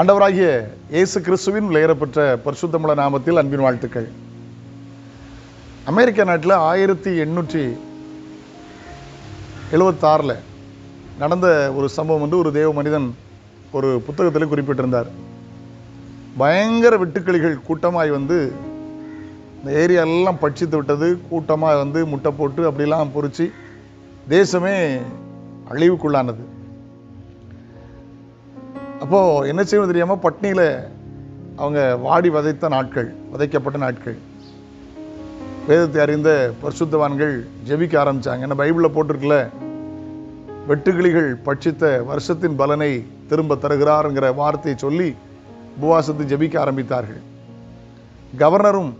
ஆண்டவராகிய இயேசு கிறிஸ்துவின் விளையரப்பெற்ற பரிசுத்தமுள்ள நாமத்தில் அன்பின் வாழ்த்துக்கள். அமெரிக்க நாட்டில் ஆயிரத்தி எண்ணூற்றி எழுபத்தாறில் நடந்த ஒரு சம்பவம் வந்து ஒரு தேவ மனிதன் ஒரு புத்தகத்தில் குறிப்பிட்டிருந்தார். பயங்கர வெட்டுக்கிளிகள் கூட்டமாய் வந்து இந்த ஏரியாலெல்லாம் பட்சித்து விட்டது. கூட்டமாக வந்து முட்டை போட்டு அப்படிலாம் பொறிச்சு தேசமே அழிவுக்குள்ளானது. அப்போது என்ன செய்வது தெரியாமல் பட்னியில் அவங்க வாடி வதைத்த நாட்கள் வதைக்கப்பட்ட நாட்கள். வேதத்தை அறிந்த பரிசுத்தவான்கள் ஜெபிக்க ஆரம்பித்தாங்க ஏன்னா பைபிளில் போட்டிருக்கல வெட்டுக்கிளிகள் பட்சித்த வருஷத்தின் பலனை திரும்ப தருகிறாருங்கிற வார்த்தையை சொல்லி உபவாசத்தை ஜெபிக்க ஆரம்பித்தார்கள். கவர்னரும்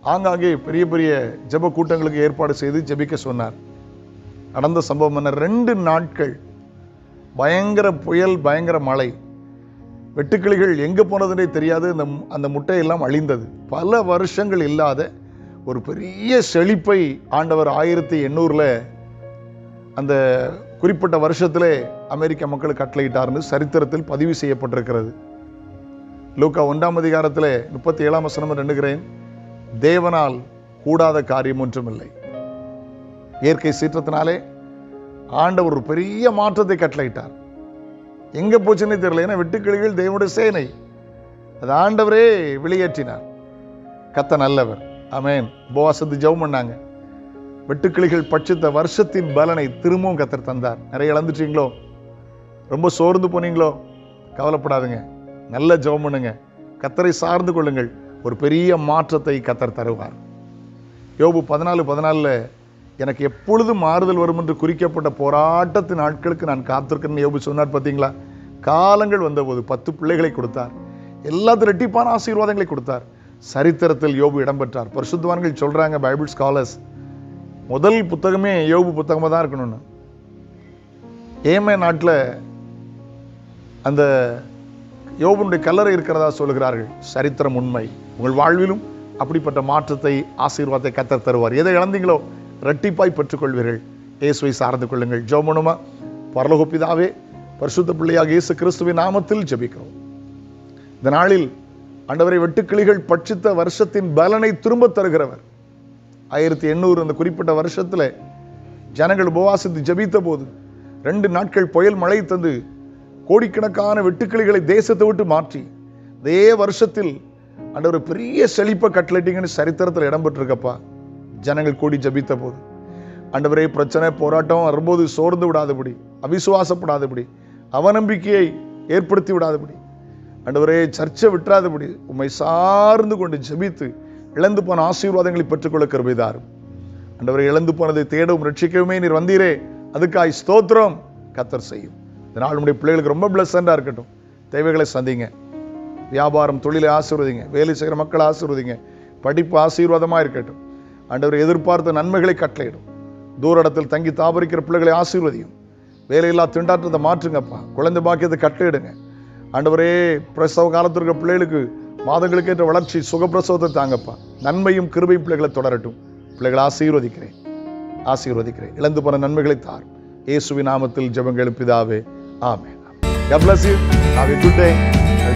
ஆங்காங்கே பெரிய பெரிய ஜெப கூட்டங்களுக்கு ஏற்பாடு செய்து ஜெபிக்க சொன்னார். நடந்த சம்பவம் என்ன? ரெண்டு நாட்கள் பயங்கர புயல் பயங்கர மழை. வெட்டுக்கிளிகள் எங்கே போனதுனே தெரியாது. அந்த அந்த முட்டையெல்லாம் அழிந்தது. பல வருஷங்கள் இல்லாத ஒரு பெரிய செழிப்பை ஆண்டவர் ஆயிரத்தி எண்ணூறில் அந்த குறிப்பிட்ட வருஷத்திலே அமெரிக்க மக்கள் கட்டளையிட்டார்னு சரித்திரத்தில் பதிவு செய்யப்பட்டிருக்கிறது. லூக்கா ஒன்றாம் அதிகாரத்தில் முப்பத்தி ஏழாம் வசனம் எண்ணுகிறேன். தேவனால் கூடாத காரியம் ஒன்றுமில்லை. இயற்கை சீற்றத்தினாலே ஆண்டவர் ஒரு பெரிய மாற்றத்தை கட்டளையிட்டார். எங்க போச்சுன்னே தெரியல. ஏன்னா வெட்டுக்கிளிகள் தெய்வனுடைய சேனை. அது ஆண்டவரே வெளியேற்றினார். கத்த நல்லவர். அமேன் உபவாசத்து ஜெபம் பண்ணாங்க. வெட்டுக்கிளிகள் பட்சித்த வருஷத்தின் பலனை திரும்பவும் கத்தர் தந்தார். நிறைய இழந்துட்டீங்களோ? ரொம்ப சோர்ந்து போனீங்களோ? கவலைப்படாதுங்க. நல்ல ஜெபம் பண்ணுங்க. கத்தரை சார்ந்து கொள்ளுங்கள். ஒரு பெரிய மாற்றத்தை கத்தர் தருவார். யோபு பதினாலு பதினாலில் எனக்கு எப்பொழுதும் மாறுதல் வரும் என்று குறிக்கப்பட்ட போராட்டத்து நாட்களுக்கு நான் காத்திருக்கிறேன்னு யோபு சொன்னார் பார்த்தீங்களா? காலங்கள் வந்தபோது பத்து பிள்ளைகளை கொடுத்தார். எல்லாத்து ரெட்டிப்பான ஆசீர்வாதங்களை கொடுத்தார். சரித்திரத்தில் யோபு இடம்பெற்றார் பரிசுத்தவான்கள் சொல்றாங்க பைபிள் ஸ்காலர்ஸ் முதல் புத்தகமே யோபு புத்தகமாக தான் இருக்கணும்னு. ஏமே நாட்டில் அந்த யோபனுடைய கல்லறை இருக்கிறதா சொல்லுகிறார்கள்? சரித்திரம் உண்மை. உங்கள் வாழ்விலும் அப்படிப்பட்ட மாற்றத்தை ஆசீர்வாதத்தை கத்த தருவார். எதை இழந்தீங்களோ? ரெட்டிப்பாய் பெற்றுக்கொள்வீர்கள். இயேசுவை சார்ந்து கொள்ளுங்கள். ஜோமனுமா பரலோக பிதாவே பரிசுத்த பிள்ளையாக இயேசு கிறிஸ்துவின் நாமத்தில் ஜெபிக்கிறோம். இந்த நாளில் ஆண்டவரை வெட்டுக்கிளிகள் பட்சித்த வருஷத்தின் பலனை திரும்ப தருகிறவர். ஆயிரத்தி எண்ணூறு அந்த குறிப்பிட்ட வருஷத்துல ஜனங்கள் உபவாசித்து ஜெபித்த போது ரெண்டு நாட்கள் புயல் மழை தந்து கோடிக்கணக்கான வெட்டுக்கிளிகளை தேசத்தை விட்டு மாற்றி அதே வருஷத்தில் ஆண்டவர் பெரிய செழிப்பை கட்டளைட்டிங்கன்னு சரித்திரத்தில் இடம்பெற்றிருக்கப்பா. ஜனங்கள் கூடி ஜபித்த போது ஆண்டவரே பிரச்சனை போராட்டம் வரும்போது சோர்ந்து விடாதபடி அவிசுவாசப்படாதபடி அவநம்பிக்கையை ஏற்படுத்தி விடாதபடி ஆண்டவரே சர்ச்சை விட்டுறாதபடி உம்மை சார்ந்து கொண்டு ஜெபித்து இழந்து போன ஆசீர்வாதங்களை பெற்றுக்கொள்ள கருவிதாரும் ஆண்டவரை இழந்து போனதை தேடவும் ரட்சிக்கவுமே நீர் வந்தீரே. அதுக்காய் ஸ்தோத்திரம் கத்தர் செய்யும். இதனால் உடைய பிள்ளைகளுக்கு ரொம்ப பிளஸண்டாக இருக்கட்டும். தேவைகளை சந்திங்க. வியாபாரம் தொழிலை ஆசீர்வதிங்க. வேலை செய்கிற மக்களை ஆசீர்வதிங்க. படிப்பு ஆசீர்வாதமாக இருக்கட்டும். ஆண்டவர் எதிர்பார்த்த நன்மைகளை கட்டளையிடும். தூர இடத்தில் தங்கி தாபரிக்கிற பிள்ளைகளை ஆசீர்வதியும். வேலையில்லா திண்டாட்டத்தை மாற்றுங்கப்பா. குழந்தை பாக்கியத்தை கட்டளையிடுங்க. ஆண்டவரே பிரசவ காலத்தில் இருக்கிற பிள்ளைகளுக்கு மாதங்களுக்கு ஏற்ற வளர்ச்சி சுகப்பிரசவத்தை தாங்கப்பா. நன்மையும் கிருபையும் பிள்ளைகளை தொடரட்டும். பிள்ளைகளை ஆசீர்வதிக்கிறேன். ஆசீர்வதிக்கிறேன். இழந்து போன நன்மைகளை தார். இயேசுவின் நாமத்தில் ஜபங்கள் பிதாவே. ஆமே God bless you. Have a good day.